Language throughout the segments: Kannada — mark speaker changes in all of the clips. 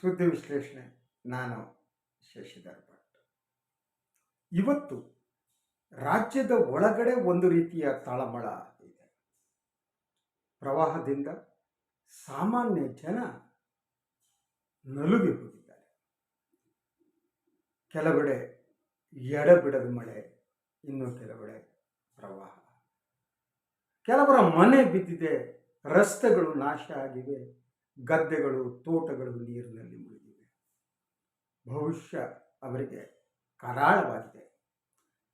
Speaker 1: ಸುದ್ದಿ ವಿಶ್ಲೇಷಣೆ ನಾನು ಶಶಿಧರ್ ಭಟ್. ಇವತ್ತು ರಾಜ್ಯದ ಒಳಗಡೆ ಒಂದು ರೀತಿಯ ತಾಳಮಳ ಇದೆ. ಪ್ರವಾಹದಿಂದ ಸಾಮಾನ್ಯ ಜನ ನಲುಗಿ ಹೋಗಿದ್ದಾರೆ. ಕೆಲವೆಡೆ ಎಡಬಿಡದ ಮಳೆ, ಇನ್ನು ಕೆಲವೆಡೆ ಪ್ರವಾಹ. ಕೆಲವರ ಮನೆ ಬಿದ್ದಿದೆ, ರಸ್ತೆಗಳು ನಾಶ ಆಗಿವೆ. ಗದ್ದೆಗಳು, ತೋಟಗಳು ನೀರಿನಲ್ಲಿ ಮುಳುಗಿವೆ. ಭವಿಷ್ಯ ಅವರಿಗೆ ಕರಾಳವಾಗಿದೆ.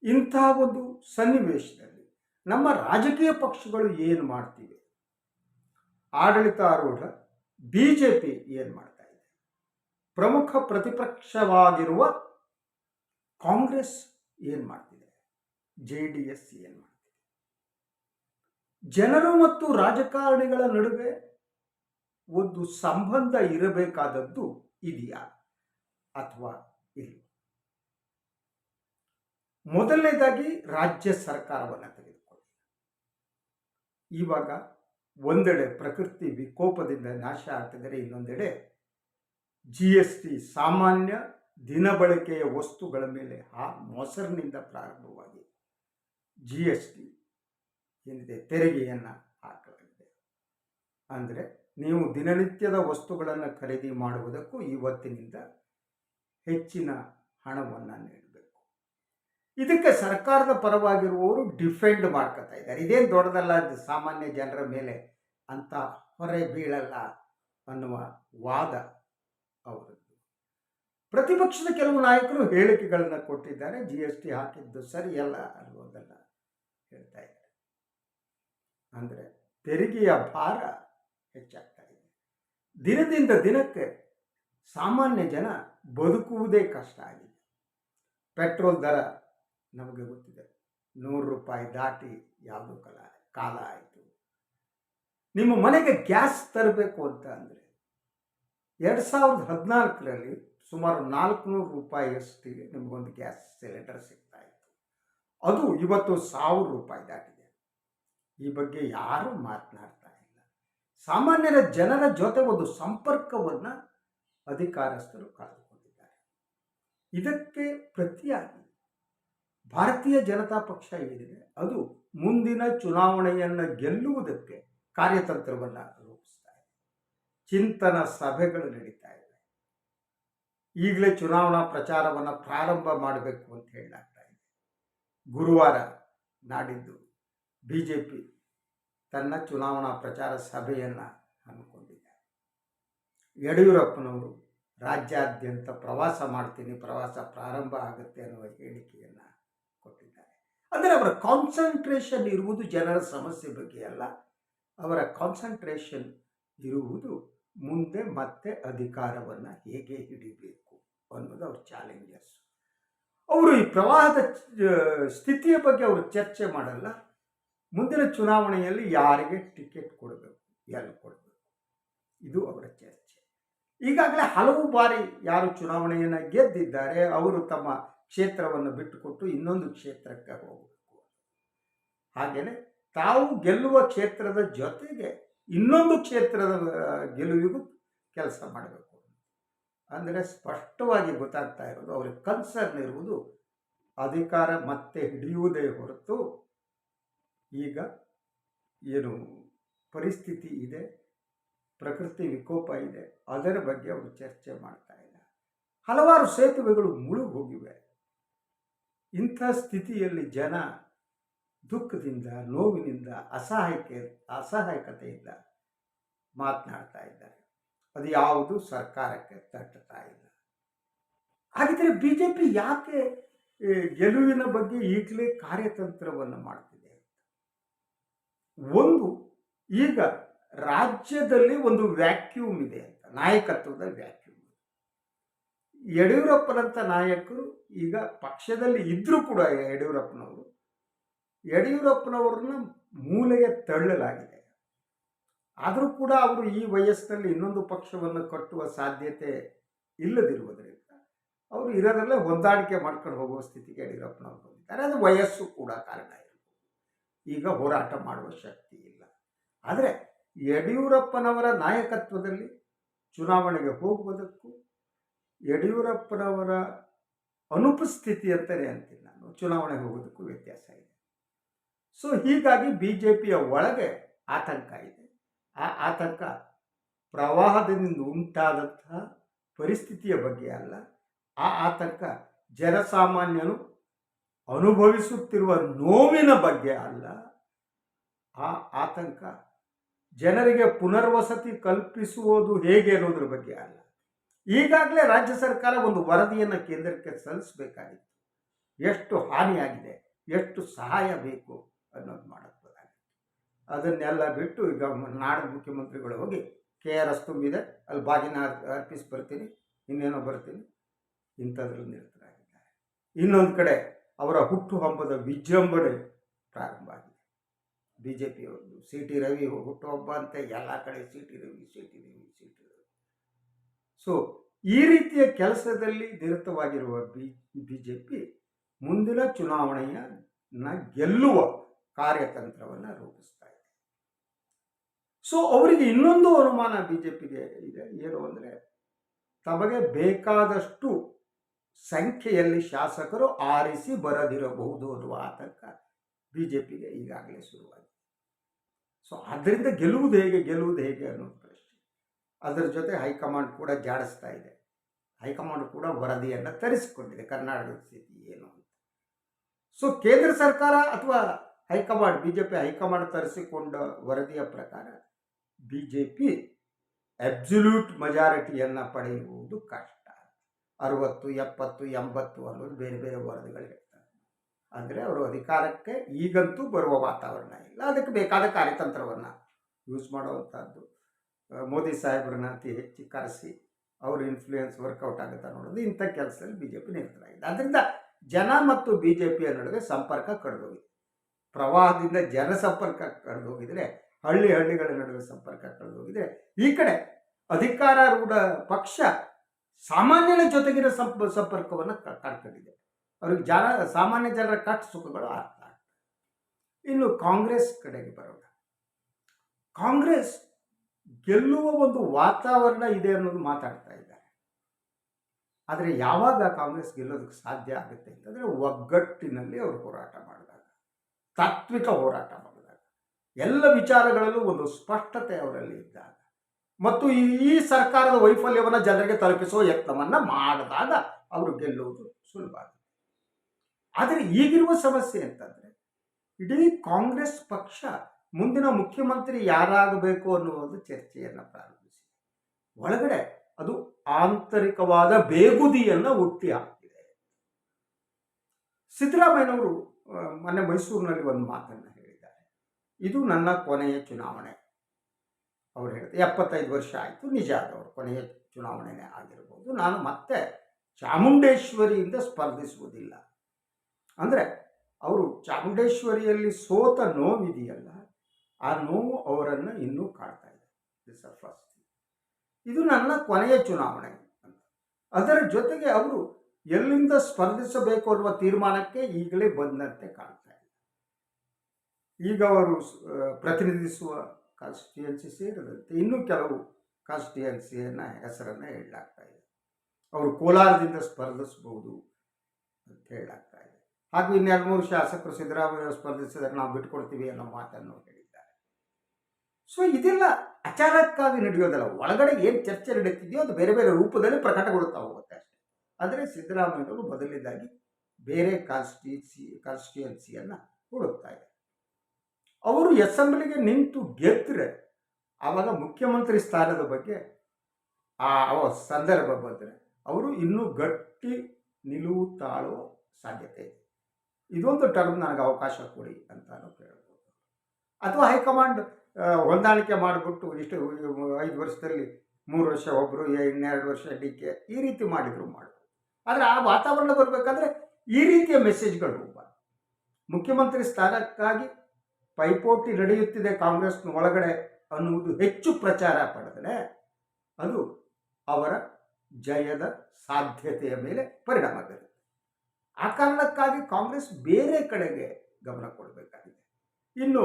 Speaker 1: ಇಂಥ ಒಂದು ಸನ್ನಿವೇಶದಲ್ಲಿ ನಮ್ಮ ರಾಜಕೀಯ ಪಕ್ಷಗಳು ಏನು ಮಾಡ್ತಿವೆ? ಆಡಳಿತಾರೂಢ ಬಿ ಜೆ ಪಿ ಏನು ಮಾಡ್ತಾ ಇದೆ? ಪ್ರಮುಖ ಪ್ರತಿಪಕ್ಷವಾಗಿರುವ ಕಾಂಗ್ರೆಸ್ ಏನು ಮಾಡ್ತಿದೆ? ಜೆ ಡಿ ಎಸ್ ಏನು ಮಾಡ್ತಿದೆ? ಜನರು ಮತ್ತು ರಾಜಕಾರಣಿಗಳ ನಡುವೆ ಒಂದು ಸಂಬಂಧ ಇರಬೇಕಾದದ್ದು ಇದೆಯಾ ಅಥವಾ ಇಲ್ಲ? ಮೊದಲನೇದಾಗಿ ರಾಜ್ಯ ಸರ್ಕಾರವನ್ನು ತೆಗೆದುಕೊಳ್ಳಿ. ಇವಾಗ ಒಂದೆಡೆ ಪ್ರಕೃತಿ ವಿಕೋಪದಿಂದ ನಾಶ ಆಗ್ತಿದ್ದರೆ, ಇನ್ನೊಂದೆಡೆ ಜಿ ಎಸ್ ಟಿ ಸಾಮಾನ್ಯ ದಿನಬಳಕೆಯ ವಸ್ತುಗಳ ಮೇಲೆ ಆ ಮೊಸರಿನಿಂದ ಪ್ರಾರಂಭವಾಗಿ ಜಿ ಎಸ್ ಟಿ ಏನಿದೆ, ತೆರಿಗೆಯನ್ನು ಹಾಕಲಾಗಿದೆ. ಅಂದರೆ ನೀವು ದಿನನಿತ್ಯದ ವಸ್ತುಗಳನ್ನು ಖರೀದಿ ಮಾಡುವುದಕ್ಕೂ ಇವತ್ತಿನಿಂದ ಹೆಚ್ಚಿನ ಹಣವನ್ನು ನೀಡಬೇಕು. ಇದಕ್ಕೆ ಸರ್ಕಾರದ ಪರವಾಗಿರುವವರು ಡಿಫೆಂಡ್ ಮಾಡ್ಕೋತಾ ಇದ್ದಾರೆ. ಇದೇನು ದೊಡ್ಡದಲ್ಲ ಸಾಮಾನ್ಯ ಜನರ ಮೇಲೆ ಅಂತ ಹೊರೆ ಬೀಳಲ್ಲ ಅನ್ನುವ ವಾದ ಅವರದ್ದು. ಪ್ರತಿಪಕ್ಷದ ಕೆಲವು ನಾಯಕರು ಹೇಳಿಕೆಗಳನ್ನು ಕೊಟ್ಟಿದ್ದಾರೆ. ಜಿ ಎಸ್ ಟಿ ಹಾಕಿದ್ದು ಸರಿಯಲ್ಲ ಅನ್ನುವುದನ್ನು ಹೇಳ್ತಾ ಇದ್ದಾರೆ. ಅಂದರೆ ತೆರಿಗೆಯ ಭಾರ ಹೆಚ್ಚಾಗ್ತಾ ಇದೆ. ದಿನದಿಂದ ದಿನಕ್ಕೆ ಸಾಮಾನ್ಯ ಜನ ಬದುಕುವುದೇ ಕಷ್ಟ ಆಗಿದೆ. ಪೆಟ್ರೋಲ್ ದರ ನಮಗೆ ಗೊತ್ತಿದೆ. ನೂರು ರೂಪಾಯಿ ದಾಟಿ ಯಾವುದೋ ಕಾಲ ಕಾಲ ಆಯಿತು. ನಿಮ್ಮ ಮನೆಗೆ ಗ್ಯಾಸ್ ತರಬೇಕು ಅಂತ ಅಂದರೆ ಎರಡು ಸಾವಿರದ ಹದಿನಾಲ್ಕರಲ್ಲಿ ಸುಮಾರು ನಾಲ್ಕುನೂರು ರೂಪಾಯಿಯಷ್ಟಿಗೆ ನಿಮಗೊಂದು ಗ್ಯಾಸ್ ಸಿಲಿಂಡರ್ ಸಿಗ್ತಾ ಇತ್ತು. ಅದು ಇವತ್ತು ಸಾವಿರ ರೂಪಾಯಿ ದಾಟಿದೆ. ಈ ಬಗ್ಗೆ ಯಾರು ಮಾತನಾಡ್ತಾ ಸಾಮಾನ್ಯರ ಜನರ ಜೊತೆ ಒಂದು ಸಂಪರ್ಕವನ್ನು ಅಧಿಕಾರಸ್ಥರು ಕಳೆದುಕೊಂಡಿದ್ದಾರೆ ಇದಕ್ಕೆ ಪ್ರತಿಯಾಗಿ ಭಾರತೀಯ ಜನತಾ ಪಕ್ಷ ಏನಿದೆ, ಅದು ಮುಂದಿನ ಚುನಾವಣೆಯನ್ನು ಗೆಲ್ಲುವುದಕ್ಕೆ ಕಾರ್ಯತಂತ್ರವನ್ನು ರೂಪಿಸ್ತಾ ಇದೆ. ಚಿಂತನ ಸಭೆಗಳು ನಡೀತಾ ಇವೆ ಈಗಲೇ ಚುನಾವಣಾ ಪ್ರಚಾರವನ್ನು ಪ್ರಾರಂಭ ಮಾಡಬೇಕು ಅಂತ ಹೇಳಲಾಗ್ತಾ ಗುರುವಾರ ನಾಡಿದ್ದು ಬಿ ಜೆ ಪಿ ತನ್ನ ಚುನಾವಣಾ ಪ್ರಚಾರ ಸಭೆಯನ್ನು ಹಮ್ಮಿಕೊಂಡಿದೆ ಯಡಿಯೂರಪ್ಪನವರು, ರಾಜ್ಯಾದ್ಯಂತ ಪ್ರವಾಸ ಮಾಡ್ತೀನಿ, ಪ್ರವಾಸ ಪ್ರಾರಂಭ ಆಗುತ್ತೆ ಅನ್ನುವ ಹೇಳಿಕೆಯನ್ನು ಕೊಟ್ಟಿದ್ದಾರೆ. ಅಂದರೆ ಅವರ ಕಾನ್ಸಂಟ್ರೇಷನ್ ಇರುವುದು ಜನರ ಸಮಸ್ಯೆ ಬಗ್ಗೆ ಅಲ್ಲ. ಅವರ ಕಾನ್ಸಂಟ್ರೇಷನ್ ಇರುವುದು ಮುಂದೆ ಮತ್ತೆ ಅಧಿಕಾರವನ್ನು ಹೇಗೆ ಹಿಡಿಬೇಕು ಅನ್ನೋದು ಅವ್ರ ಚಾಲೆಂಜಸ್ ಅವರು ಈ ಪ್ರವಾಹದ ಸ್ಥಿತಿಯ ಬಗ್ಗೆ ಅವರು ಚರ್ಚೆ ಮಾಡಲ್ಲ. ಮುಂದಿನ ಚುನಾವಣೆಯಲ್ಲಿ ಯಾರಿಗೆ ಟಿಕೆಟ್ ಕೊಡಬೇಕು ಎಲ್ಲಿ ಕೊಡಬೇಕು? ಇದು ಅವರ ಚರ್ಚೆ. ಈಗಾಗಲೇ ಹಲವು ಬಾರಿ ಯಾರು ಚುನಾವಣೆಯನ್ನು ಗೆದ್ದಿದ್ದಾರೆ, ಅವರು ತಮ್ಮ ಕ್ಷೇತ್ರವನ್ನು ಬಿಟ್ಟುಕೊಟ್ಟು ಇನ್ನೊಂದು ಕ್ಷೇತ್ರಕ್ಕೆ ಹೋಗಬೇಕು. ಹಾಗೆಯೇ ತಾವು ಗೆಲ್ಲುವ ಕ್ಷೇತ್ರದ ಜೊತೆಗೆ ಇನ್ನೊಂದು ಕ್ಷೇತ್ರದ ಗೆಲುವಿಗೂ ಕೆಲಸ ಮಾಡಬೇಕು. ಅಂದರೆ ಸ್ಪಷ್ಟವಾಗಿ ಗೊತ್ತಾಗ್ತಾ ಇರೋದು, ಅವರಿಗೆ ಕನ್ಸರ್ನ್ ಇರುವುದು ಅಧಿಕಾರ ಮತ್ತೆ ಹಿಡಿಯುವುದೇ ಹೊರತು ಈಗ ಏನು ಪರಿಸ್ಥಿತಿ ಇದೆ, ಪ್ರಕೃತಿ ವಿಕೋಪ ಇದೆ, ಅದರ ಬಗ್ಗೆ ಅವರು ಚರ್ಚೆ ಮಾಡ್ತಾ ಇಲ್ಲ. ಹಲವಾರು ಸೇತುವೆಗಳು ಮುಳುಗೋಗಿವೆ ಇಂಥ ಸ್ಥಿತಿಯಲ್ಲಿ ಜನ ದುಃಖದಿಂದ, ನೋವಿನಿಂದ, ಅಸಹಾಯಕ್ಕೆ, ಅಸಹಾಯಕತೆಯಿಂದ ಮಾತನಾಡ್ತಾ ಇದ್ದಾರೆ. ಅದು ಯಾವುದು ಸರ್ಕಾರಕ್ಕೆ ತಟ್ಟುತ್ತಾ ಇಲ್ಲ. ಹಾಗಿದ್ರೆ ಬಿ ಜೆ ಪಿ ಯಾಕೆ ಗೆಲುವಿನ ಬಗ್ಗೆ ಈಗಲೇ ಕಾರ್ಯತಂತ್ರವನ್ನು ಮಾಡ್ತಿದೆ? ಒಂದು ಈಗ ರಾಜ್ಯದಲ್ಲಿ ಒಂದು ವ್ಯಾಕ್ಯೂಮ್ ಇದೆ ಅಂತ, ನಾಯಕತ್ವದ ವ್ಯಾಕ್ಯೂಮ್. ಯಡಿಯೂರಪ್ಪನಂಥ ನಾಯಕರು ಈಗ ಪಕ್ಷದಲ್ಲಿ ಇದ್ದರೂ ಕೂಡ ಯಡಿಯೂರಪ್ಪನವರು, ಯಡಿಯೂರಪ್ಪನವ್ರನ್ನ ಮೂಲೆಗೆ ತಳ್ಳಲಾಗಿದೆ. ಆದರೂ ಕೂಡ ಅವರು ಈ ವಯಸ್ಸಿನಲ್ಲಿ ಇನ್ನೊಂದು ಪಕ್ಷವನ್ನು ಕಟ್ಟುವ ಸಾಧ್ಯತೆ ಇಲ್ಲದಿರುವುದರಿಂದ ಅವರು ಇರೋದ್ರಲ್ಲೇ ಹೊಂದಾಣಿಕೆ ಮಾಡ್ಕೊಂಡು ಹೋಗುವ ಸ್ಥಿತಿಗೆ ಯಡಿಯೂರಪ್ಪನವರು ಬಂದಿದ್ದಾರೆ. ಅದು ವಯಸ್ಸು ಕೂಡ ಕಾರಣ ಈಗ ಹೋರಾಟ ಮಾಡುವ ಶಕ್ತಿ ಇಲ್ಲ. ಆದರೆ ಯಡಿಯೂರಪ್ಪನವರ ನಾಯಕತ್ವದಲ್ಲಿ ಚುನಾವಣೆಗೆ ಹೋಗುವುದಕ್ಕೂ ಯಡಿಯೂರಪ್ಪನವರ ಅನುಪಸ್ಥಿತಿ ಅಂತಲೇ ಅಂತೀನಿ ನಾನು. ಚುನಾವಣೆಗೆ ಹೋಗೋದಕ್ಕೂ ವ್ಯತ್ಯಾಸ ಇದೆ. ಸೊ ಹೀಗಾಗಿ ಬಿ ಜೆ ಪಿಯ ಒಳಗೆ ಆತಂಕ ಇದೆ. ಆ ಆತಂಕ ಪ್ರವಾಹದಿಂದ ಉಂಟಾದಂತಹ ಪರಿಸ್ಥಿತಿಯ ಬಗ್ಗೆ ಅಲ್ಲ. ಆ ಆತಂಕ ಜನಸಾಮಾನ್ಯನು ಅನುಭವಿಸುತ್ತಿರುವ ನೋವಿನ ಬಗ್ಗೆ ಅಲ್ಲ. ಆ ಆತಂಕ ಜನರಿಗೆ ಪುನರ್ವಸತಿ ಕಲ್ಪಿಸುವುದು ಹೇಗೆ ಅನ್ನೋದ್ರ ಬಗ್ಗೆ ಅಲ್ಲ. ಈಗಾಗಲೇ ರಾಜ್ಯ ಸರ್ಕಾರ ಒಂದು ವರದಿಯನ್ನು ಕೇಂದ್ರಕ್ಕೆ ಸಲ್ಲಿಸಬೇಕಾಗಿತ್ತು. ಎಷ್ಟು ಹಾನಿಯಾಗಿದೆ, ಎಷ್ಟು ಸಹಾಯ ಬೇಕು ಅನ್ನೋದು ಮಾಡಬಹುದಾಗಿತ್ತು ಅದನ್ನೆಲ್ಲ ಬಿಟ್ಟು ಈಗ ನಾಡು ಮುಖ್ಯಮಂತ್ರಿಗಳು ಹೋಗಿ ಕೆ ಆರ್ ಎಸ್ ತುಂಬಿದೆ, ಅಲ್ಲಿ ಬಾಗಿನ ಅರ್- ಅರ್ಪಿಸಿ ಬರ್ತೀನಿ, ಇನ್ನೇನೋ ಬರ್ತೀನಿ, ಇಂಥದ್ರಲ್ಲಿ ನಿರತರಾಗಿದ್ದಾರೆ. ಇನ್ನೊಂದು ಕಡೆ ಅವರ ಹುಟ್ಟುಹಬ್ಬದ ವಿಜೃಂಭಣೆ ಪ್ರಾರಂಭ ಆಗಿದೆ. ಬಿ ಜೆ ಪಿಯವ್ರದ್ದು ಸಿ ಟಿ ರವಿ ಹುಟ್ಟುಹಬ್ಬ ಅಂತ, ಎಲ್ಲ ಕಡೆ C T Ravi C T Ravi C T Ravi. So ಈ ರೀತಿಯ ಕೆಲಸದಲ್ಲಿ ನಿರತವಾಗಿರುವ ಬಿ ಬಿ ಜೆ ಪಿ ಮುಂದಿನ ಚುನಾವಣೆಯನ್ನ ಗೆಲ್ಲುವ ಕಾರ್ಯತಂತ್ರವನ್ನು ರೂಪಿಸ್ತಾ ಇದೆ. ಸೊ ಅವರಿಗೆ ಇನ್ನೊಂದು ಅನುಮಾನ ಬಿ ಜೆ ಪಿಗೆ ಇದೆ. ಏನು ಅಂದರೆ, ತಮಗೆ ಬೇಕಾದಷ್ಟು ಸಂಖ್ಯೆಯಲ್ಲಿ ಶಾಸಕರು ಆರಿಸಿ ಬರದಿರಬಹುದು ಅನ್ನುವ ಆತಂಕ ಬಿ ಜೆ ಪಿಗೆ ಈಗಾಗಲೇ ಶುರುವಾಗಿದೆ. ಸೊ ಅದರಿಂದ ಗೆಲ್ಲುವುದು ಹೇಗೆ ಗೆಲ್ಲುವುದು ಹೇಗೆ ಅನ್ನೋದು ಪ್ರಶ್ನೆ. ಅದರ ಜೊತೆ ಹೈಕಮಾಂಡ್ ಕೂಡ ಜಾಡಿಸ್ತಾ ಇದೆ. ಹೈಕಮಾಂಡ್ ಕೂಡ ವರದಿಯನ್ನು ತರಿಸಿಕೊಂಡಿದೆ, ಕರ್ನಾಟಕದ ಸ್ಥಿತಿ ಏನು ಅಂತ. ಸೊ ಕೇಂದ್ರ ಸರ್ಕಾರ ಅಥವಾ high command B J P high command ತರಿಸಿಕೊಂಡ ವರದಿಯ ಪ್ರಕಾರ ಬಿ ಜೆ ಪಿ ಅಬ್ಸಲ್ಯೂಟ್ ಮೆಜಾರಿಟಿಯನ್ನು ಪಡೆಯುವುದು ಕಷ್ಟ. ಅರವತ್ತು, ಎಪ್ಪತ್ತು, ಎಂಬತ್ತು ಅನ್ನೋದು ಬೇರೆ ಬೇರೆ ವರದಿಗಳಿವೆ. ಅಂದರೆ ಅವರು ಅಧಿಕಾರಕ್ಕೆ ಈಗಂತೂ ಬರುವ ವಾತಾವರಣ ಇಲ್ಲ. ಅದಕ್ಕೆ ಬೇಕಾದ ಕಾರ್ಯತಂತ್ರವನ್ನು ಯೂಸ್ ಮಾಡುವಂಥದ್ದು ಮೋದಿ ಸಾಹೇಬ್ರನ್ನ ಅತಿ ಹೆಚ್ಚು ಕರೆಸಿ ಅವ್ರ ಇನ್ಫ್ಲೂಯೆನ್ಸ್ ವರ್ಕೌಟ್ ಆಗುತ್ತೆ ನೋಡೋದು ಇಂಥ ಕೆಲಸದಲ್ಲಿ ಬಿ ಜೆ ಪಿ ನಿರತರಾಗಿದೆ. ಅದರಿಂದ ಜನ ಮತ್ತು ಬಿ ಜೆ ಪಿಯ ನಡುವೆ ಸಂಪರ್ಕ ಕಳೆದೋಗಿದೆ ಪ್ರವಾಹದಿಂದ ಜನ ಸಂಪರ್ಕ ಕಳೆದೋಗಿದ್ರೆ ಹಳ್ಳಿ ಹಳ್ಳಿಗಳ ನಡುವೆ ಸಂಪರ್ಕ ಕಳೆದೋಗಿದ್ರೆ ಈ ಕಡೆ ಅಧಿಕಾರಾರೂಢ ಪಕ್ಷ ಸಾಮಾನ್ಯನ ಜೊತೆಗಿನ ಸಂಪ, ಸಂಪರ್ಕವನ್ನು ಕಳ್ಕೊಂಡಿದೆ ಅವ್ರಿಗೆ ಜನ, ಸಾಮಾನ್ಯ ಜನರ ಕಟ್ ಸುಖಗಳು ಅರ್ಥ ಆಗ್ತವೆ. ಇನ್ನು ಕಾಂಗ್ರೆಸ್ ಕಡೆಗೆ ಬರೋಣ. ಕಾಂಗ್ರೆಸ್ ಗೆಲ್ಲುವ ಒಂದು ವಾತಾವರಣ ಇದೆ ಅನ್ನೋದು ಮಾತಾಡ್ತಾ ಇದ್ದಾರೆ. ಆದರೆ ಯಾವಾಗ ಕಾಂಗ್ರೆಸ್ ಗೆಲ್ಲೋದಕ್ಕೆ ಸಾಧ್ಯ ಆಗುತ್ತೆ ಅಂತಂದರೆ ಒಗ್ಗಟ್ಟಿನಲ್ಲಿ ಅವರು ಹೋರಾಟ ಮಾಡಿದಾಗ, ತಾತ್ವಿಕ ಹೋರಾಟ ಮಾಡಿದಾಗ. ಎಲ್ಲ ವಿಚಾರಗಳಲ್ಲೂ ಒಂದು ಸ್ಪಷ್ಟತೆ ಅವರಲ್ಲಿ ಇದ್ದಾಗ. ಮತ್ತು ಈ ಸರ್ಕಾರದ ವೈಫಲ್ಯವನ್ನು ಜನರಿಗೆ ತಲುಪಿಸುವ ಯತ್ನವನ್ನು ಮಾಡಿದಾಗ ಅವರು ಗೆಲ್ಲುವುದು ಸುಲಭ ಆದರೆ ಈಗಿರುವ ಸಮಸ್ಯೆ ಅಂತಂದರೆ ಇಡೀ ಕಾಂಗ್ರೆಸ್ ಪಕ್ಷ ಮುಂದಿನ ಮುಖ್ಯಮಂತ್ರಿ ಯಾರಾಗಬೇಕು ಅನ್ನುವುದು ಚರ್ಚೆಯನ್ನು ಪ್ರಾರಂಭಿಸಿದೆ. ಒಳಗಡೆ ಅದು ಆಂತರಿಕವಾದ ಬೇಗುದಿಯನ್ನು ಹುಟ್ಟಿ ಹಾಕಿದೆ. ಸಿದ್ದರಾಮಯ್ಯನವರು ಮೊನ್ನೆ ಮೈಸೂರಿನಲ್ಲಿ ಒಂದು ಮಾತನ್ನು ಹೇಳಿದ್ದಾರೆ. ಇದು ನನ್ನ ಕೊನೆಯ ಚುನಾವಣೆ. ಅವ್ರು ಹೇಳಿದೆ ಎಪ್ಪತ್ತೈದು ವರ್ಷ ಆಯಿತು, ನಿಜ ಅದವರು ಕೊನೆಯ ಚುನಾವಣೆನೇ ಆಗಿರ್ಬೋದು. ನಾನು ಮತ್ತೆ ಚಾಮುಂಡೇಶ್ವರಿಯಿಂದ ಸ್ಪರ್ಧಿಸುವುದಿಲ್ಲ. ಅಂದರೆ ಅವರು ಚಾಮುಂಡೇಶ್ವರಿಯಲ್ಲಿ ಸೋತ ನೋವಿದೆಯಲ್ಲ, ಆ ನೋವು ಅವರನ್ನು ಇನ್ನೂ ಕಾಡ್ತಾ ಇದೆ. ದಿಸ್ ಫಸ್ಟ್ ಇದು ನನ್ನ ಕೊನೆಯ ಚುನಾವಣೆ ಅಂತ. ಅದರ ಜೊತೆಗೆ ಅವರು ಎಲ್ಲಿಂದ ಸ್ಪರ್ಧಿಸಬೇಕು ಅನ್ನುವ ತೀರ್ಮಾನಕ್ಕೆ ಈಗಲೇ ಬಂದಂತೆ ಕಾಣ್ತಾ ಇದೆ. ಈಗ ಅವರು ಪ್ರತಿನಿಧಿಸುವ ಕಾನ್ಸ್ಟಿಟ್ಯೂಯನ್ಸಿ ಸೇರಿದಂತೆ ಇನ್ನೂ ಕೆಲವು ಕಾನ್ಸ್ಟಿಟ್ಯೂಯನ್ಸಿಯನ್ನು ಹೆಸರನ್ನು ಹೇಳಲಾಗ್ತಾ ಇದೆ. ಅವರು ಕೋಲಾರದಿಂದ ಸ್ಪರ್ಧಿಸಬಹುದು ಅಂತ ಹೇಳಲಾಗ್ತಾ ಇದೆ. ಹಾಗೂ ಇನ್ನೆರಡು ಮೂರು ಶಾಸಕರು ಸಿದ್ದರಾಮಯ್ಯ ಸ್ಪರ್ಧಿಸಿದರೆ ನಾವು ಬಿಟ್ಕೊಡ್ತೀವಿ ಅನ್ನೋ ಮಾತನ್ನು ಹೇಳಿದ್ದಾರೆ. ಸೊ ಇದೆಲ್ಲ ಅಚಾನಕ್ಕಾಗಿ ನಡೆಯೋದಲ್ಲ. ಒಳಗಡೆ ಏನು ಚರ್ಚೆ ನಡೀತಿದೆಯೋ ಅದು ಬೇರೆ ಬೇರೆ ರೂಪದಲ್ಲಿ ಪ್ರಕಟಗೊಳ್ತಾ ಹೋಗುತ್ತೆ ಅಷ್ಟೇ. ಆದರೆ ಸಿದ್ದರಾಮಯ್ಯವರು ಬದಲಿದಾಗಿ ಬೇರೆ ಕಾನ್ಸ್ಟಿಟ್ಯೂನ್ಸಿ, ಕಾನ್ಸ್ಟಿಟ್ಯೂಯನ್ಸಿಯನ್ನು ಹುಡುಕ್ತಾ ಇದೆ ಅವರು ಅಸೆಂಬ್ಲಿಗೆ ನಿಂತು ಗೆದ್ದರೆ ಆವಾಗ ಮುಖ್ಯಮಂತ್ರಿ ಸ್ಥಾನದ ಬಗ್ಗೆ ಆ ಸಂದರ್ಭ ಬಂದರೆ ಅವರು ಇನ್ನೂ ಗಟ್ಟಿ ನಿಲುವು ತಾಳುವ ಸಾಧ್ಯತೆ ಇದೆ. ಇದೊಂದು ಟರ್ಮ್ ನನಗೆ ಅವಕಾಶ ಕೊಡಿ ಅಂತಾನು ಕೇಳ್ಬೋದು. ಅಥವಾ ಹೈಕಮಾಂಡ್ ಹೊಂದಾಣಿಕೆ ಮಾಡಿಬಿಟ್ಟು ಇಷ್ಟು, ಐದು ವರ್ಷದಲ್ಲಿ ಮೂರು ವರ್ಷ ಒಬ್ಬರು ಇನ್ನೆರಡು ವರ್ಷ ಡಿ ಕೆ, ಈ ರೀತಿ ಮಾಡಿದ್ರು ಮಾಡ್ಬೋದು. ಆದರೆ ಆ ವಾತಾವರಣ ಬರಬೇಕಾದ್ರೆ ಈ ರೀತಿಯ ಮೆಸೇಜ್ಗಳು ಮುಖ್ಯಮಂತ್ರಿ ಸ್ಥಾನಕ್ಕಾಗಿ ಪೈಪೋಟಿ ನಡೆಯುತ್ತಿದೆ ಕಾಂಗ್ರೆಸ್ನ ಒಳಗಡೆ ಅನ್ನುವುದು ಹೆಚ್ಚು ಪ್ರಚಾರ ಪಡೆದರೆ ಅದು ಅವರ ಜಯದ ಸಾಧ್ಯತೆಯ ಮೇಲೆ ಪರಿಣಾಮ ಬೀರುತ್ತೆ. ಆ ಕಾರಣಕ್ಕಾಗಿ ಕಾಂಗ್ರೆಸ್ ಬೇರೆ ಕಡೆಗೆ ಗಮನ ಕೊಡಬೇಕಾಗಿದೆ. ಇನ್ನು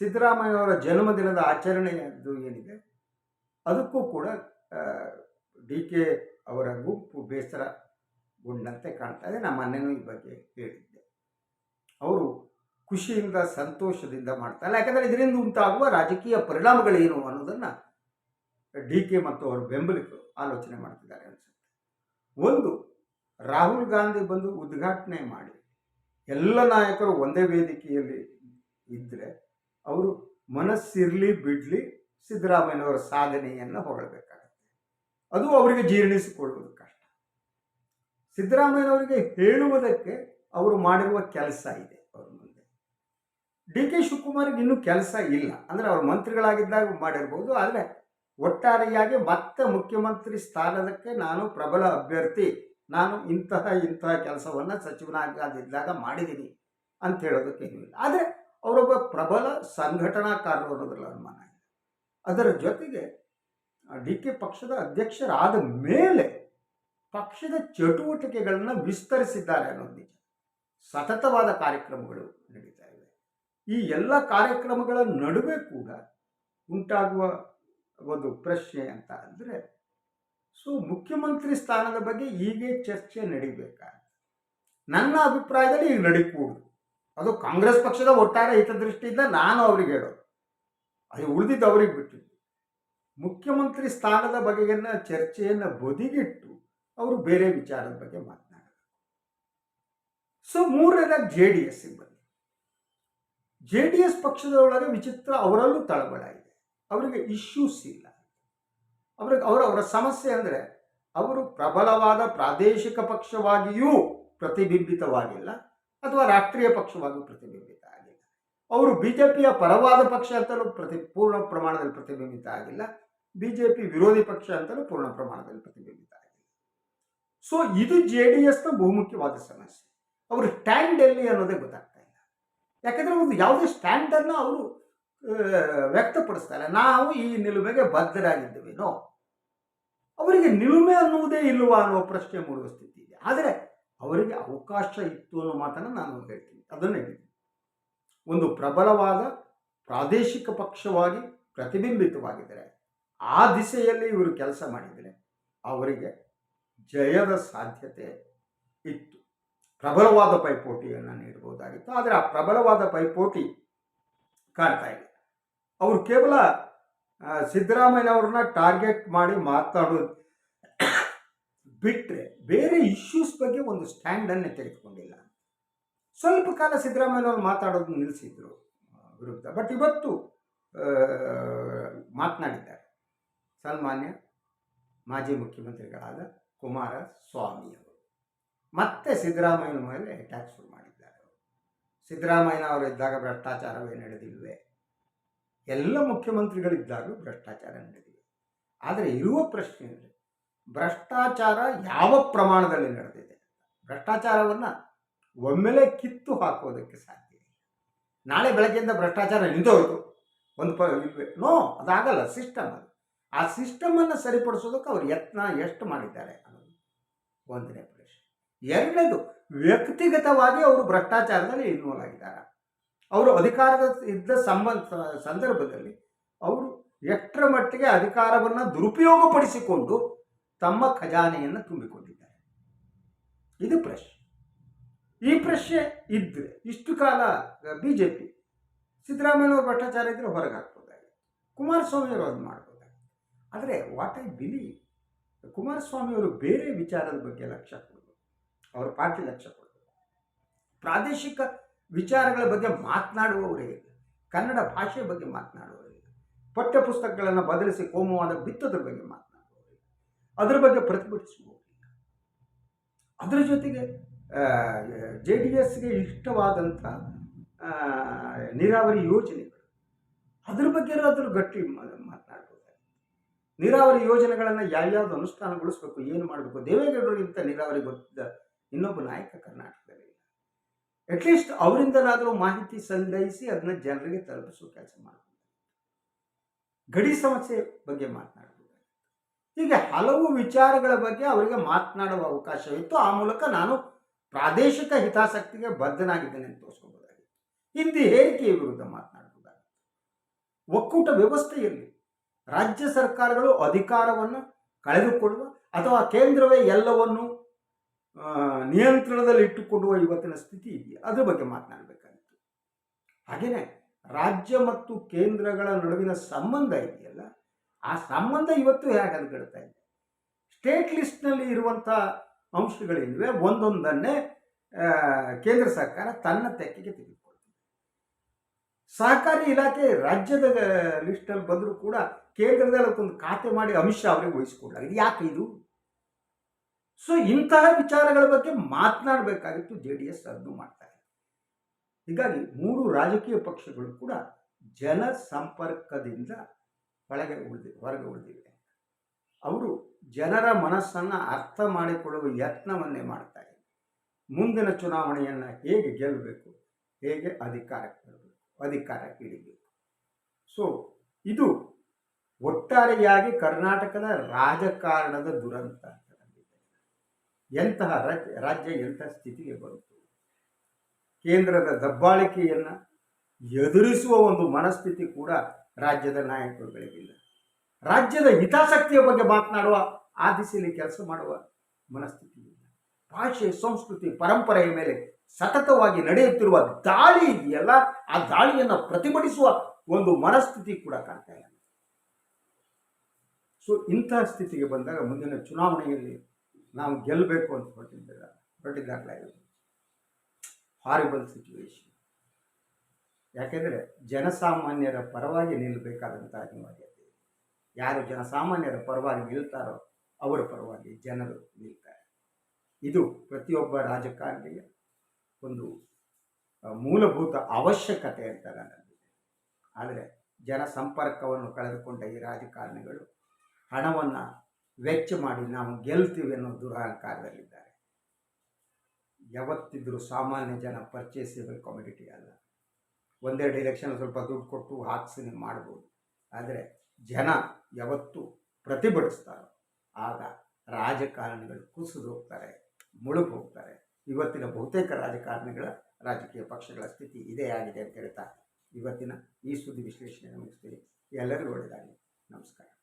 Speaker 1: ಸಿದ್ದರಾಮಯ್ಯ ಅವರ ಜನ್ಮದಿನದ ಆಚರಣೆಯದ್ದು ಏನಿದೆ, ಅದಕ್ಕೂ ಕೂಡ ಡಿ ಕೆ ಅವರ ಗುಂಪು ಬೇಸರಗೊಂಡಂತೆ ಕಾಣ್ತಾ ಇದೆ. ನಾನು ಮೊನ್ನೆನೂ ಈ ಬಗ್ಗೆ ಹೇಳಿದ್ದೆ. ಅವರು ಖುಷಿಯಿಂದ, ಸಂತೋಷದಿಂದ ಮಾಡ್ತಾರೆ ಯಾಕಂದರೆ ಇದರಿಂದ ಉಂಟಾಗುವ ರಾಜಕೀಯ ಪರಿಣಾಮಗಳೇನು ಅನ್ನೋದನ್ನು ಡಿ ಕೆ ಮತ್ತು ಅವರ ಬೆಂಬಲಿಗರು ಆಲೋಚನೆ ಮಾಡ್ತಿದ್ದಾರೆ ಅನಿಸುತ್ತೆ. ಒಂದು, ರಾಹುಲ್ ಗಾಂಧಿ ಬಂದು ಉದ್ಘಾಟನೆ ಮಾಡಿ, ಎಲ್ಲ ನಾಯಕರು ಒಂದೇ ವೇದಿಕೆಯಲ್ಲಿ ಇದ್ದರೆ ಅವರು ಮನಸ್ಸಿರಲಿ, ಬಿಡಲಿ ಸಿದ್ದರಾಮಯ್ಯನವರ ಸಾಧನೆಯನ್ನು ಹೊಗಳಬೇಕಾಗತ್ತೆ. ಅದು ಅವರಿಗೆ ಜೀರ್ಣಿಸಿಕೊಳ್ಳುವುದು ಕಷ್ಟ. ಸಿದ್ದರಾಮಯ್ಯನವರಿಗೆ ಹೇಳುವುದಕ್ಕೆ ಅವರು ಮಾಡಿರುವ ಕೆಲಸ ಇದೆ. ಡಿ ಕೆ ಶಿವಕುಮಾರ್ಗೆ ಇನ್ನೂ ಕೆಲಸ ಇಲ್ಲ. ಅಂದರೆ ಅವರು ಮಂತ್ರಿಗಳಾಗಿದ್ದಾಗ ಮಾಡಿರ್ಬೋದು, ಆದರೆ ಒಟ್ಟಾರೆಯಾಗಿ ಮತ್ತೆ ಮುಖ್ಯಮಂತ್ರಿ ಸ್ಥಾನದಕ್ಕೆ ನಾನು ಪ್ರಬಲ ಅಭ್ಯರ್ಥಿ. ನಾನು ಇಂತಹ ಇಂತಹ ಕೆಲಸವನ್ನು ಸಚಿವನಾಗಿದ್ದಾಗ ಮಾಡಿದ್ದೀನಿ ಅಂತ ಹೇಳೋದಕ್ಕೆ ಏನಿಲ್ಲ ಆದರೆ ಅವರೊಬ್ಬ ಪ್ರಬಲ ಸಂಘಟನಾಕಾರರು ಅನ್ನೋದ್ರಲ್ಲಿ ಅನುಮಾನ ಅದರ ಜೊತೆಗೆ ಡಿ ಕೆ ಪಕ್ಷದ ಅಧ್ಯಕ್ಷರಾದ ಮೇಲೆ ಪಕ್ಷದ ಚಟುವಟಿಕೆಗಳನ್ನು ವಿಸ್ತರಿಸಿದ್ದಾರೆ ಅನ್ನೋದು ಸತತವಾದ ಕಾರ್ಯಕ್ರಮಗಳು ಈ ಎಲ್ಲ ಕಾರ್ಯಕ್ರಮಗಳ ನಡುವೆ ಕೂಡ ಉಂಟಾಗುವ ಒಂದು ಪ್ರಶ್ನೆ ಅಂತ ಅಂದರೆ, ಸೊ ಮುಖ್ಯಮಂತ್ರಿ ಸ್ಥಾನದ ಬಗ್ಗೆ ಹೀಗೆ ಚರ್ಚೆ ನಡಿಬೇಕಾ ನನ್ನ ಅಭಿಪ್ರಾಯದಲ್ಲಿ ಈಗ ನಡೀಕೂಡುದು. ಅದು ಕಾಂಗ್ರೆಸ್ ಪಕ್ಷದ ಒಟ್ಟಾರೆ ಹಿತದೃಷ್ಟಿಯಿಂದ ನಾನು ಅವ್ರಿಗೆ ಹೇಳೋದು. ಅದು ಉಳಿದಿದ್ದು ಅವ್ರಿಗೆ ಬಿಟ್ಟಿದ್ದು. ಮುಖ್ಯಮಂತ್ರಿ ಸ್ಥಾನದ ಬಗೆಗಿನ ಚರ್ಚೆಯನ್ನು ಬದಿಗಿಟ್ಟು ಅವರು ಬೇರೆ ವಿಚಾರದ ಬಗ್ಗೆ ಮಾತನಾಡೋದು. ಸೊ ಮೂರನೇದಾಗಿ ಜೆ ಡಿ ಎಸ್ ಬಂದು ಜೆ ಡಿ ಎಸ್ ಪಕ್ಷದೊಳಗೆ ವಿಚಿತ್ರ ಅವರಲ್ಲೂ ತಳಬಳ ಇದೆ. ಅವರಿಗೆ ಇಶ್ಯೂಸ್ ಇಲ್ಲ. ಅವ್ರಿಗೆ ಅವರ ಅವರ ಸಮಸ್ಯೆ ಅಂದರೆ ಅವರು ಪ್ರಬಲವಾದ ಪ್ರಾದೇಶಿಕ ಪಕ್ಷವಾಗಿಯೂ ಪ್ರತಿಬಿಂಬಿತವಾಗಿಲ್ಲ ಅಥವಾ ರಾಷ್ಟ್ರೀಯ ಪಕ್ಷವಾಗಿಯೂ ಪ್ರತಿಬಿಂಬಿತ ಆಗಿಲ್ಲ. ಅವರು ಬಿ ಜೆ ಪಿಯ ಪರವಾದ ಪಕ್ಷ ಅಂತಲೂ ಪ್ರತಿ, ಪೂರ್ಣ ಪ್ರಮಾಣದಲ್ಲಿ ಪ್ರತಿಬಿಂಬಿತ ಆಗಿಲ್ಲ. ಬಿ ಜೆ ಪಿ ವಿರೋಧಿ ಪಕ್ಷ ಅಂತಲೂ ಪೂರ್ಣ ಪ್ರಮಾಣದಲ್ಲಿ ಪ್ರತಿಬಿಂಬಿತ ಆಗಿಲ್ಲ. ಸೊ ಇದು ಜೆ ಡಿ ಎಸ್ನ ಬಹುಮುಖ್ಯವಾದ ಸಮಸ್ಯೆ. ಅವರು ಸ್ಟ್ಯಾಂಡ್ ಎಲ್ಲಿ ಅನ್ನೋದೇ ಗೊತ್ತಾಗ್ತಾ ಇಲ್ಲ ಯಾಕಂದರೆ ಒಂದು ಯಾವುದೇ ಸ್ಟ್ಯಾಂಡನ್ನು ಅವರು ವ್ಯಕ್ತಪಡಿಸ್ತಾರೆ ನಾವು ಈ ನಿಲುಮೆಗೆ ಬದ್ಧರಾಗಿದ್ದೇವೇನೋ, ಅವರಿಗೆ ನಿಲುಮೆ ಅನ್ನುವುದೇ ಇಲ್ಲವಾ ಅನ್ನುವ ಪ್ರಶ್ನೆ ಮೂಡುವ ಸ್ಥಿತಿ ಇದೆ. ಆದರೆ ಅವರಿಗೆ ಅವಕಾಶ ಇತ್ತು ಅನ್ನೋ ಮಾತನ್ನು ನಾನು ಹೇಳ್ತೀನಿ. ಅದನ್ನು ಒಂದು ಪ್ರಬಲವಾದ ಪ್ರಾದೇಶಿಕ ಪಕ್ಷವಾಗಿ ಪ್ರತಿಬಿಂಬಿತವಾಗಿದ್ದರೆ, ಆ ದಿಸೆಯಲ್ಲಿ ಇವರು ಕೆಲಸ ಮಾಡಿದರೆ, ಅವರಿಗೆ ಜಯದ ಸಾಧ್ಯತೆ ಇತ್ತು. ಪ್ರಬಲವಾದ ಪೈಪೋಟಿಯನ್ನು ನೀಡಬಹುದಾಗಿತ್ತು ಆದರೆ ಆ ಪ್ರಬಲವಾದ ಪೈಪೋಟಿ ಕಾಣ್ತಾ ಇಲ್ಲ. ಅವರು ಕೇವಲ ಸಿದ್ದರಾಮಯ್ಯನವ್ರನ್ನ ಟಾರ್ಗೆಟ್ ಮಾಡಿ ಮಾತಾಡೋದು ಬಿಟ್ಟರೆ ಬೇರೆ ಇಶ್ಯೂಸ್ ಬಗ್ಗೆ ಒಂದು ಸ್ಟ್ಯಾಂಡನ್ನು ತೆಗೆದುಕೊಂಡಿಲ್ಲ. ಸ್ವಲ್ಪ ಕಾಲ ಸಿದ್ದರಾಮಯ್ಯನವರು ಮಾತಾಡೋದು ನಿಲ್ಲಿಸಿದ್ರು ವಿರುದ್ಧ. ಬಟ್ ಇವತ್ತು ಮಾತನಾಡಿದ್ದಾರೆ. ಸನ್ಮಾನ್ಯ ಮಾಜಿ ಮುಖ್ಯಮಂತ್ರಿಗಳಾದ ಕುಮಾರಸ್ವಾಮಿಯವರು ಮತ್ತೆ ಸಿದ್ದರಾಮಯ್ಯನ ಮೇಲೆ ಅಟ್ಯಾಕ್ ಶುರು ಮಾಡಿದ್ದಾರೆ ಸಿದ್ದರಾಮಯ್ಯನ ಇದ್ದಾಗ ಭ್ರಷ್ಟಾಚಾರವೇ ನಡೆದಿಲ್ವೇ? ಎಲ್ಲ ಮುಖ್ಯಮಂತ್ರಿಗಳಿದ್ದಾಗಲೂ ಭ್ರಷ್ಟಾಚಾರ ನಡೆದಿದೆ. ಆದರೆ ಇರುವ ಪ್ರಶ್ನೆ ಭ್ರಷ್ಟಾಚಾರ ಯಾವ ಪ್ರಮಾಣದಲ್ಲಿ ನಡೆದಿದೆ? ಭ್ರಷ್ಟಾಚಾರವನ್ನು ಒಮ್ಮೆಲೆ ಕಿತ್ತು ಹಾಕೋದಕ್ಕೆ ಸಾಧ್ಯ ಇಲ್ಲ. ನಾಳೆ ಬೆಳಗ್ಗೆಯಿಂದ ಭ್ರಷ್ಟಾಚಾರ ನಿಂತೋಯ್ತು. ಒಂದು ಪ ನೋ, ಅದಾಗಲ್ಲ ಸಿಸ್ಟಮ್ ಅದು. ಆ ಸಿಸ್ಟಮನ್ನು ಸರಿಪಡಿಸೋದಕ್ಕೆ ಅವರು ಯತ್ನ ಎಷ್ಟು ಮಾಡಿದ್ದಾರೆ ಅನ್ನೋದು ಒಂದನೇ ಎರಡನೇದು, ವ್ಯಕ್ತಿಗತವಾಗಿ ಅವರು ಭ್ರಷ್ಟಾಚಾರದಲ್ಲಿ ಇನ್ವಾಲ್ವ್ ಆಗಿದ್ದಾರೆ ಅವರು ಅಧಿಕಾರದ ಇದ್ದ ಸಂಬಂಧ ಸಂದರ್ಭದಲ್ಲಿ ಅವರು ಎಷ್ಟರ ಮಟ್ಟಿಗೆ ಅಧಿಕಾರವನ್ನು ದುರುಪಯೋಗಪಡಿಸಿಕೊಂಡು ತಮ್ಮ ಖಜಾನೆಯನ್ನು ತುಂಬಿಕೊಂಡಿದ್ದಾರೆ. ಇದು ಪ್ರಶ್ನೆ. ಈ ಪ್ರಶ್ನೆ ಇದ್ದರೆ ಇಷ್ಟು ಕಾಲ ಬಿ ಜೆ ಪಿ ಸಿದ್ದರಾಮಯ್ಯನವರು ಭ್ರಷ್ಟಾಚಾರ ಇದ್ದರೆ ಹೊರಗೆ ಹಾಕ್ಬೋದಾಗಿತ್ತು ಕುಮಾರಸ್ವಾಮಿಯವರು ಅದು ಮಾಡ್ಬೋದಾಗಿತ್ತು ಆದರೆ ವಾಟ್ ಐ ಬಿಲೀವ್ ಕುಮಾರಸ್ವಾಮಿಯವರು ಬೇರೆ ವಿಚಾರದ ಬಗ್ಗೆ ಲಕ್ಷ್ಯ ಅವರ ಪಾರ್ಟಿ ಲಕ್ಷ ಕೊಡಬೇಕು ಪ್ರಾದೇಶಿಕ ವಿಚಾರಗಳ ಬಗ್ಗೆ ಮಾತನಾಡುವವರೇ ಕನ್ನಡ ಭಾಷೆ ಬಗ್ಗೆ ಮಾತನಾಡುವವರಿಗೆ ಪಠ್ಯ ಪುಸ್ತಕಗಳನ್ನು ಬದಲಿಸಿ ಕೋಮುವಾದ ಬಿತ್ತೋದ್ರ ಬಗ್ಗೆ ಮಾತನಾಡುವವರಿಗೆ ಅದರ ಬಗ್ಗೆ ಪ್ರತಿಭಟಿಸುವವರಿಗೆ ಅದರ ಜೊತೆಗೆ ಜೆ ಡಿ ಎಸ್ಗೆ ಇಷ್ಟವಾದಂಥ ನೀರಾವರಿ ಯೋಜನೆಗಳು. ಅದ್ರ ಬಗ್ಗೆ ಅದ್ರ ಗಟ್ಟಿ ಮಾತನಾಡ್ಬೋದಾಗಿತ್ತು ನೀರಾವರಿ ಯೋಜನೆಗಳನ್ನು ಯಾವ್ಯಾವ್ದು ಅನುಷ್ಠಾನಗೊಳಿಸ್ಬೇಕು, ಏನು ಮಾಡಬೇಕು? ದೇವೇಗೌಡರಿಗಿಂತ ನೀರಾವರಿ ಗೊತ್ತಿದ್ದ ಇನ್ನೊಬ್ಬ ನಾಯಕ ಕರ್ನಾಟಕದಲ್ಲಿ ಇಲ್ಲ ಅಟ್ಲೀಸ್ಟ್ ಅವರಿಂದನಾದರೂ ಮಾಹಿತಿ ಸಂಗ್ರಹಿಸಿ ಅದನ್ನ ಜನರಿಗೆ ತಲುಪಿಸುವ ಕೆಲಸ ಮಾಡಬೇಕು ಗಡಿ ಸಮಸ್ಯೆ ಬಗ್ಗೆ ಮಾತನಾಡಬಹುದು ಹೀಗೆ ಹಲವು ವಿಚಾರಗಳ ಬಗ್ಗೆ ಅವರಿಗೆ ಮಾತನಾಡುವ ಅವಕಾಶವಿತ್ತು ಆ ಮೂಲಕ ನಾನು ಪ್ರಾದೇಶಿಕ ಹಿತಾಸಕ್ತಿಗೆ ಬದ್ಧನಾಗಿದ್ದೇನೆ ಅಂತ ತೋರಿಸ್ಕೋಬೋದಾಗಿತ್ತು ಹಿಂದಿ ಹೇರಿಕೆಯ ವಿರುದ್ಧ ಮಾತನಾಡಬಹುದಾಗಿತ್ತು ಒಕ್ಕೂಟ ವ್ಯವಸ್ಥೆಯಲ್ಲಿ ರಾಜ್ಯ ಸರ್ಕಾರಗಳು ಅಧಿಕಾರವನ್ನು ಕಳೆದುಕೊಳ್ಳುವ ಅಥವಾ ಕೇಂದ್ರವೇ ಎಲ್ಲವನ್ನು ನಿಯಂತ್ರಣದಲ್ಲಿ ಇಟ್ಟುಕೊಳ್ಳುವ ಇವತ್ತಿನ ಸ್ಥಿತಿ ಇದೆಯಾ? ಅದ್ರ ಬಗ್ಗೆ ಮಾತನಾಡಬೇಕಾಗಿತ್ತು. ಹಾಗೆಯೇ ರಾಜ್ಯ ಮತ್ತು ಕೇಂದ್ರಗಳ ನಡುವಿನ ಸಂಬಂಧ ಇದೆಯಲ್ಲ, ಆ ಸಂಬಂಧ ಇವತ್ತು ಹೇಗೆ ಹದಗೆಡ್ತಾ ಇದೆ? ಸ್ಟೇಟ್ ಲಿಸ್ಟ್ನಲ್ಲಿ ಇರುವಂಥ ಅಂಶಗಳೇನಿವೆ ಒಂದೊಂದನ್ನೇ ಕೇಂದ್ರ ಸರ್ಕಾರ ತನ್ನ ತೆಕ್ಕೆಗೆ ತೆಗೆದುಕೊಳ್ತದೆ. ಸಹಕಾರಿ ಇಲಾಖೆ ರಾಜ್ಯದ ಲಿಸ್ಟಲ್ಲಿ ಬಂದರೂ ಕೂಡ ಕೇಂದ್ರದಲ್ಲಿ ಅದಕ್ಕೊಂದು ಖಾತೆ ಮಾಡಿ ಅಮಿತ್ ಶಾ ಅವರಿಗೆ ವಹಿಸಿಕೊಡಲಾಗಿದೆ. ಯಾಕೆ ಇದು? ಸೊ ಇಂತಹ ವಿಚಾರಗಳ ಬಗ್ಗೆ ಮಾತನಾಡಬೇಕಾಗಿತ್ತು ಜೆ ಡಿ ಎಸ್ ಅದನ್ನು ಮಾಡ್ತಾ ಇದೆ. ಹೀಗಾಗಿ ಮೂರು ರಾಜಕೀಯ ಪಕ್ಷಗಳು ಕೂಡ ಜನ ಸಂಪರ್ಕದಿಂದ ಒಳಗೆ ಉಳಿದಿ ಹೊರಗೆ ಉಳಿದಿವೆ. ಅವರು ಜನರ ಮನಸ್ಸನ್ನು ಅರ್ಥ ಮಾಡಿಕೊಳ್ಳುವ ಯತ್ನವನ್ನೇ ಮಾಡ್ತಾ ಇದೆ. ಮುಂದಿನ ಚುನಾವಣೆಯನ್ನು ಹೇಗೆ ಗೆಲ್ಲಬೇಕು, ಹೇಗೆ ಅಧಿಕಾರಕ್ಕೆ ಬರಬೇಕು, ಅಧಿಕಾರ ಹಿಡಿಬೇಕು. ಸೊ ಇದು ಒಟ್ಟಾರೆಯಾಗಿ ಕರ್ನಾಟಕದ ರಾಜಕಾರಣದ ದುರಂತ. ಎಂತಹ ರಾಜ್ಯ ರಾಜ್ಯ ಎಂತಹ ಸ್ಥಿತಿಗೆ ಬರುತ್ತೆ ಕೇಂದ್ರದ ದಬ್ಬಾಳಿಕೆಯನ್ನು ಎದುರಿಸುವ ಒಂದು ಮನಸ್ಥಿತಿ ಕೂಡ ರಾಜ್ಯದ ನಾಯಕರುಗಳಿಗಿಲ್ಲ. ರಾಜ್ಯದ ಹಿತಾಸಕ್ತಿಯ ಬಗ್ಗೆ ಮಾತನಾಡುವ ಆ ದಿಸೆಯಲ್ಲಿ ಕೆಲಸ ಮಾಡುವ ಮನಸ್ಥಿತಿ ಇಲ್ಲ. ಭಾಷೆ, ಸಂಸ್ಕೃತಿ, ಪರಂಪರೆಯ ಮೇಲೆ ಸತತವಾಗಿ ನಡೆಯುತ್ತಿರುವ ದಾಳಿ ಇದೆಯಲ್ಲ, ಆ ದಾಳಿಯನ್ನು ಪ್ರತಿಭಟಿಸುವ ಒಂದು ಮನಸ್ಥಿತಿ ಕೂಡ ಕಾಣ್ತಾ ಇಲ್ಲ. ಸೊ ಇಂತಹ ಸ್ಥಿತಿಗೆ ಬಂದಾಗ ಮುಂದಿನ ಚುನಾವಣೆಯಲ್ಲಿ ನಾವು ಗೆಲ್ಲಬೇಕು ಅಂತ ಹೊರಟಿದ್ದ ಹೊರಟಿದ್ದಾಗಲೇ ಹಾರಿಬಲ್ ಸಿಚುವೇಶನ್ ಯಾಕೆಂದರೆ ಜನಸಾಮಾನ್ಯರ ಪರವಾಗಿ ನಿಲ್ಲಬೇಕಾದಂತಹ ಅನಿವಾರ್ಯತೆ. ಯಾರು ಜನಸಾಮಾನ್ಯರ ಪರವಾಗಿ ನಿಲ್ತಾರೋ ಅವರ ಪರವಾಗಿ ಜನರು ನಿಲ್ತಾರೆ. ಇದು ಪ್ರತಿಯೊಬ್ಬ ರಾಜಕಾರಣಿಯ ಒಂದು ಮೂಲಭೂತ ಅವಶ್ಯಕತೆ ಅಂತ ನಾನು ನಂಬಿದ್ದೇನೆ ಆದರೆ ಜನ ಸಂಪರ್ಕವನ್ನು ಕಳೆದುಕೊಂಡ ಈ ರಾಜಕಾರಣಿಗಳು ಹಣವನ್ನು ವೆಚ್ಚ ಮಾಡಿ ನಾವು ಗೆಲ್ತೀವಿ ಅನ್ನೋ ದುರಹಂಕಾರದಲ್ಲಿದ್ದಾರೆ. ಯಾವತ್ತಿದ್ರೂ ಸಾಮಾನ್ಯ ಜನ ಪರ್ಚೇಸೇಬಲ್ ಕಮ್ಯುನಿಟಿ ಅಲ್ಲ. ಒಂದೆರಡು ಎಲೆಕ್ಷನ್ ಸ್ವಲ್ಪ ದುಡ್ಡು ಕೊಟ್ಟು ಹಾಕ್ಸಿ ಮಾಡ್ಬೋದು. ಆದರೆ ಜನ ಯಾವತ್ತು ಪ್ರತಿಭಟಿಸ್ತಾರೋ. ಆಗ ರಾಜಕಾರಣಿಗಳು ಕುಸಿದು ಹೋಗ್ತಾರೆ, ಮುಳುಗು ಹೋಗ್ತಾರೆ. ಇವತ್ತಿನ ಬಹುತೇಕ ರಾಜಕಾರಣಿಗಳ ರಾಜಕೀಯ ಪಕ್ಷಗಳ ಸ್ಥಿತಿ ಇದೇ ಆಗಿದೆ ಅಂತ ಹೇಳ್ತಾ ಇವತ್ತಿನ ಈ ಸುದ್ದಿ ವಿಶ್ಲೇಷಣೆ ಮುಗಿಸ್ತೀನಿ. ಎಲ್ಲರಿಗೂ ಒಳ್ಳೆಯದಾಗಲಿ. ನಮಸ್ಕಾರ.